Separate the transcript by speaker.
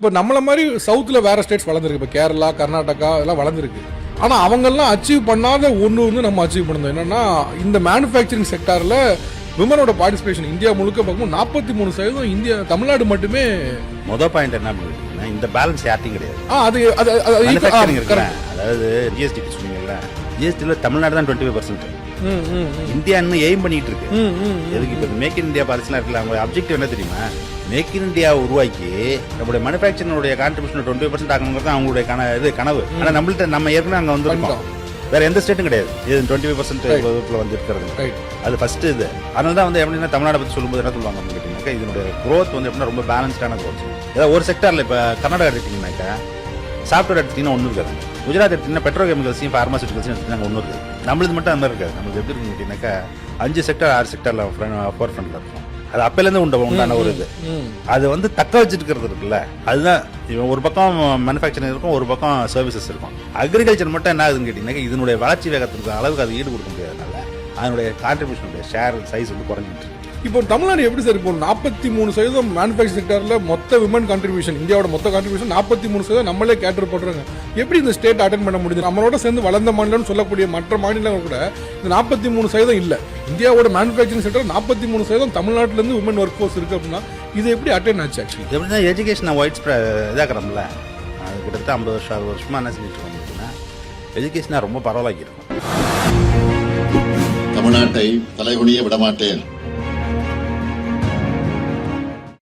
Speaker 1: இப்போ நம்மள மாதிரி சவுத்தில் வேற ஸ்டேட்ஸ் வளர்ந்துருக்கு. இப்போ கேரளா கர்நாடகா இதெல்லாம் வளர்ந்துருக்கு. ஆனால் அவங்கெல்லாம் அச்சீவ் பண்ணாத ஒன்று வந்து நம்ம அச்சீவ் பண்ணணும். என்னன்னா இந்த மேனுஃபேக்சரிங் செக்டாரில் விமனோட பார்ட்டிசிபேஷன் இந்தியா முழுக்க பார்க்கும்போது நாற்பத்தி மூணு சதவீதம் இந்தியா தமிழ்நாடு மட்டுமே
Speaker 2: மொதல் பாயிண்ட் என்ன இந்த பேலன்ஸ் யார்ட்டையும் கிடையாது.
Speaker 1: ஆ அது அது
Speaker 2: அதாவது ஜிஎஸ்டி சொன்னீங்கல்ல? ஜிஎஸ்டியில் தமிழ்நாடு தான் டுவெண்ட்டி ஃபைவ் பர்சன்ட். இந்தியா இன்னும் எய்ம் பண்ணிட்டு இருக்கு. எதுக்கு இப்போ மேக் இன் இந்தியா பாலிசிலாம் இருக்குல்ல அவங்க அப்ஜெக்டிவ் என்ன தெரியுமா? மேக் இன் இந்தியா உருவாக்கி நம்மளுடைய மேனுஃபேக்சரினுடைய கான்ட்ரிபியூஷன் டுவெண்ட்டி பர்சன்ட் ஆகணுங்கிறது அவங்களுடைய கன இது கனவு. ஆனால் நம்மள்ட்ட நம்ம ஏற்கனவே அங்கே வந்துருக்கோம். வேற எந்த ஸ்டேட்டும் கிடையாது. இது டுவெண்ட்டி ஃபைவ் பர்சன்ட் வகுப்பில் வந்து இருக்கிறது. அது ஃபர்ஸ்ட் இது. அதனால தான் வந்து எப்படின்னா தமிழ்நாடு பற்றி சொல்லும்போது என்ன சொல்லுவாங்க அப்படின்னு கேட்டீங்கன்னாக்கா இதனுடைய growth வந்து எப்படின்னா ரொம்ப பேலன்ஸ்டான growth. ஏதாவது ஒரு செக்டாரில் இப்போ கர்நாடகா எடுத்தீங்கன்னாக்கா சாஃப்ட்வேர் எடுத்தீங்கன்னா ஒன்றும் இருக்காது. குஜராத் எடுத்தீங்கன்னா பெட்ரோ கெமிக்கல்ஸையும் ஃபார்மாசிட்டிகல்ஸையும் எடுத்தீங்கன்னா ஒன்றும் இருக்காது. நம்மளுது மட்டும் அந்த மாதிரி இருக்காது. நம்மளுக்கு எப்படி கேட்டீங்கன்னாக்கா அஞ்சு செக்டர் ஆறு செக்டரில் ஃபோர் ஃப்ரண்ட்ல இருக்கும். அது அப்பையிலேருந்து உண்ட உண்டான ஒரு இது. அது வந்து தக்க வச்சுருக்கிறது இருக்குல்ல. அதுதான் இவன் ஒரு பக்கம் மேனுஃபேக்சரிங் இருக்கும் ஒரு பக்கம் சர்வீசஸ் இருக்கும். அக்ரிகல்ச்சர் மட்டும் என்ன ஆகுதுன்னு கேட்டிங்கன்னா இதனுடைய வளர்ச்சி வேகத்துக்கு அளவுக்கு அது ஈடு கொடுக்க முடியாதனால அதனுடைய கான்ட்ரிபியூஷனுடைய ஷேர் சைஸ் வந்து குறைஞ்சிட்டு இருக்கு.
Speaker 1: இப்போ தமிழ்நாடு எப்படி சார் இப்போ நாற்பத்தி மூணு சதவீதம் மேனுஃபேக்சர் செக்டர்ல மொத்த விமன் கான்ட்ரிபியூஷன் இந்தியாவோட மொத்த கான்ட்ரிபியூஷன் நாற்பத்தி மூணு சதவீதம் நம்மளே கேட்டர் போடுறாங்க எப்படி இந்த ஸ்டேட் அட்டன் பண்ண முடியுது? நம்மளோட சேர்ந்து வளர்ந்த மாநிலம்னு சொல்லக்கூடிய மற்ற மாநிலங்கள் கூட இந்த நாற்பத்தி மூணு சதவீதம் இல்ல. இந்தியாவோட மேனுஃபேக்சரிங் செக்டர் நாற்பத்தி மூணு சதவீதம் தமிழ்நாட்டுல இருந்து உமன் ஒர்க் ஃபோர்ஸ் இருக்கு அப்படின்னா இது எப்படி அட்டன் ஆச்சு ஆக்சுவலி
Speaker 2: எப்படின்னா எஜுகேஷன் ஒயிட் இதாக்குறோம்ல. அது கிட்டத்தட்ட ஐம்பது வருஷம் அறுபது வருஷமா என்ன செஞ்சுட்டு இருக்கோம் அப்படின்னா எஜுகேஷனாக ரொம்ப பரவாயில்ல இருக்கும்
Speaker 3: தமிழ்நாட்டை தலைகுனிய விடமாட்டேன்.